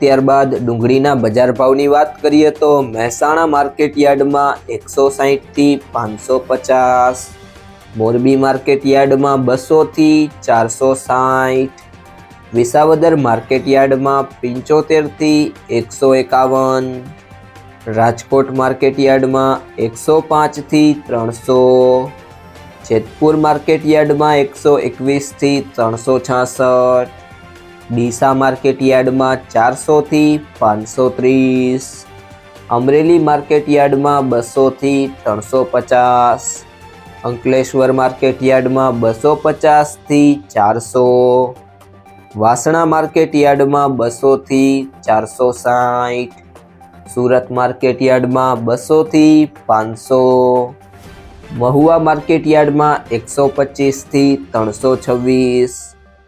ત્યારબાદ ડુંગળીના બજાર ભાવની વાત કરીએ તો મહેસાણા માર્કેટ યાર્ડમાં એકસો સાહીઠથી પાંચસો પચાસ, મોરબી માર્કેટ યાર્ડમાં બસોથી ચારસો સાઠ વિસાવદર માર્કેટ યાર્ડમાં પંચોતેરથી એકસો એકાવન, રાજકોટ માર્કેટ યાર્ડમાં એકસો પાંચથી ત્રણસો, જેતપુર માર્કેટ યાર્ડમાં એકસો એકવીસથી ત્રણસો છાસઠ ડીસા માર્કેટ યાર્ડમાં ચારસોથી પાંચસો ત્રીસ. અમરેલી માર્કેટ યાર્ડમાં બસોથી ત્રણસો પચાસ. અંકલેશ્વર માર્કેટ યાર્ડમાં બસો પચાસથી ચારસો. વાસણા માર્કેટ યાર્ડમાં બસોથી ચારસો સાઠ. સુરત માર્કેટ યાર્ડમાં બસોથી પાંચસો. મહુવા માર્કેટ યાર્ડમાં એકસો પચીસથી ત્રણસો છવ્વીસ.